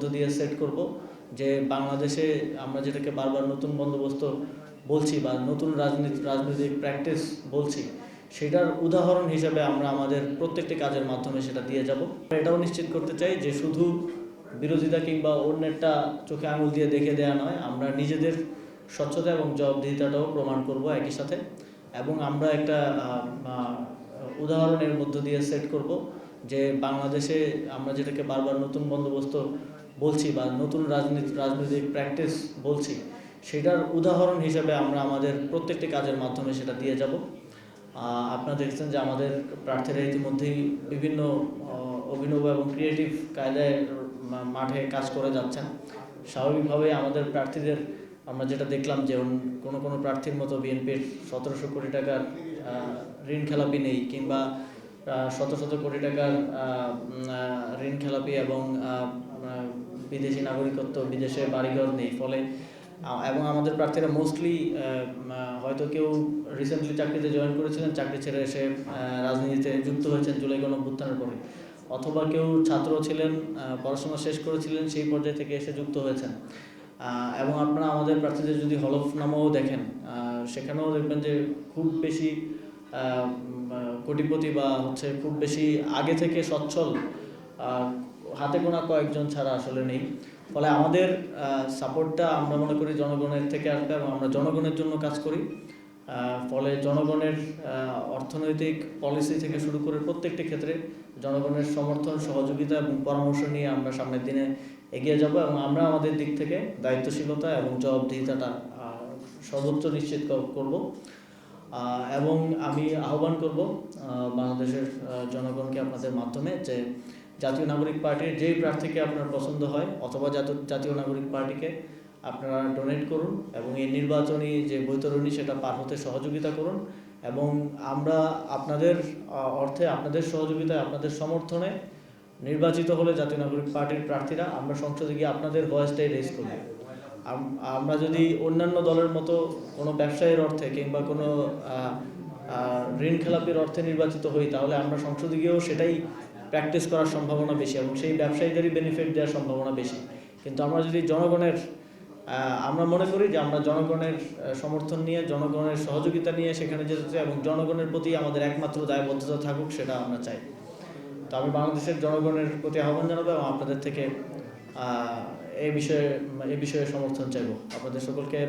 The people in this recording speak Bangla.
মধ্য দিয়ে সেট করব যে বাংলাদেশে আমরা যেটাকে বারবার নতুন বন্দোবস্ত বলছি বা নতুন রাজনীতি, রাজনৈতিক প্র্যাকটিস বলছি, সেটার উদাহরণ হিসেবে আমরা আমাদের প্রত্যেকটি কাজের মাধ্যমে সেটা দিয়ে যাব। এটাও নিশ্চিত করতে চাই যে শুধু বিরোধিতা কিংবা অন্যেরটা চোখে আঙুল দিয়ে দেখে দেওয়া নয়, আমরা নিজেদের স্বচ্ছতা এবং জবাবদিহিতাটাও প্রমাণ করব একই সাথে এবং আমরা একটা উদাহরণের মধ্য দিয়ে সেট করব যে বাংলাদেশে আমরা যেটাকে বারবার নতুন বন্দোবস্ত বলছি বা নতুন রাজনীতি, রাজনৈতিক প্র্যাকটিস বলছি, সেটার উদাহরণ হিসেবে আমরা আমাদের প্রত্যেকটি কাজের মাধ্যমে সেটা দিয়ে যাব। আপনারা দেখছেন যে আমাদের প্রার্থীরা ইতিমধ্যেই বিভিন্ন অভিনব এবং ক্রিয়েটিভ কায়দায় মাঠে কাজ করে যাচ্ছেন। স্বাভাবিকভাবে আমাদের প্রার্থীদের, আমরা যেটা দেখলাম যে কোনো কোনো প্রার্থীর মতো বিএনপির সতেরোশো কোটি টাকার ঋণ খেলাপি নেই কিংবা শত শত কোটি টাকার ঋণ খেলাপি এবং বিদেশি নাগরিকত্ব বিদেশে বাড়িঘর নেই। ফলে এবং আমাদের প্রার্থীরা মোস্টলি হয়তো কেউ রিসেন্টলি চাকরিতে জয়েন করেছিলেন, চাকরি ছেড়ে এসে রাজনীতিতে যুক্ত হয়েছেন জুলাই গণ অভ্যুত্থানের পরে। অথবা কেউ ছাত্র ছিলেন পড়াশোনা শেষ করেছিলেন, সেই পর্যায় থেকে এসে যুক্ত হয়েছেন। এবং আপনারা আমাদের প্রার্থীদের যদি হলফনামাও দেখেন সেখানেও দেখবেন যে খুব বেশি কোটিপতি বা হচ্ছে খুব বেশি আগে থেকে সচ্ছল হাতে গোনা কয়েকজন ছাড়া আসলে নেই। ফলে আমাদের সাপোর্টটা আমরা মনে করি জনগণের থেকে আসবে এবং আমরা জনগণের জন্য কাজ করি। ফলে জনগণের অর্থনৈতিক পলিসি থেকে শুরু করে প্রত্যেকটি ক্ষেত্রে জনগণের সমর্থন, সহযোগিতা এবং পরামর্শ নিয়ে আমরা সামনের দিনে এগিয়ে যাব এবং আমরা আমাদের দিক থেকে দায়িত্বশীলতা এবং জবাবদিহিতাটা সর্বোচ্চ নিশ্চিত কর- করব। এবং আমি আহ্বান করব বাংলাদেশের জনগণকে আপনাদের মাধ্যমে যে জাতীয় নাগরিক পার্টির যেই প্রার্থীকে আপনার পছন্দ হয় অথবা জাতীয় নাগরিক পার্টিকে আপনারা ডোনেট করুন এবং এই নির্বাচনী যে বৈতরণী সেটা পার হতে সহযোগিতা করুন এবং আমরা আপনাদের অর্থে আপনাদের সহযোগিতায়, আপনাদের সমর্থনে নির্বাচিত হলে জাতীয় নাগরিক পার্টির প্রার্থীরা আমরা সংসদে গিয়ে আপনাদের ভয়েসটাই রেজ আম- আমরা যদি অন্যান্য দলের মতো কোনো ব্যবসায়ীর অর্থে কিংবা কোনো ঋণ খেলাপির অর্থে নির্বাচিত হই, তাহলে আমরা সংসদে গিয়েও সেটাই প্র্যাকটিস করার সম্ভাবনা বেশি এবং সেই ব্যবসায়ীদেরই বেনিফিট দেওয়ার সম্ভাবনা বেশি। কিন্তু আমরা যদি জনগণের আমরা মনে করি যে আমরা জনগণের সমর্থন নিয়ে, জনগণের সহযোগিতা নিয়ে সেখানে যেতে চাই এবং জনগণের প্রতি আমাদের একমাত্র দায়বদ্ধতা থাকুক, সেটা আমরা চাই। তো আমি বাংলাদেশের জনগণের প্রতি আহ্বান জানাব এবং আপনাদের থেকে এই বিষয়ে এই বিষয়ে সমর্থন চাইব। আপনাদের সকলকে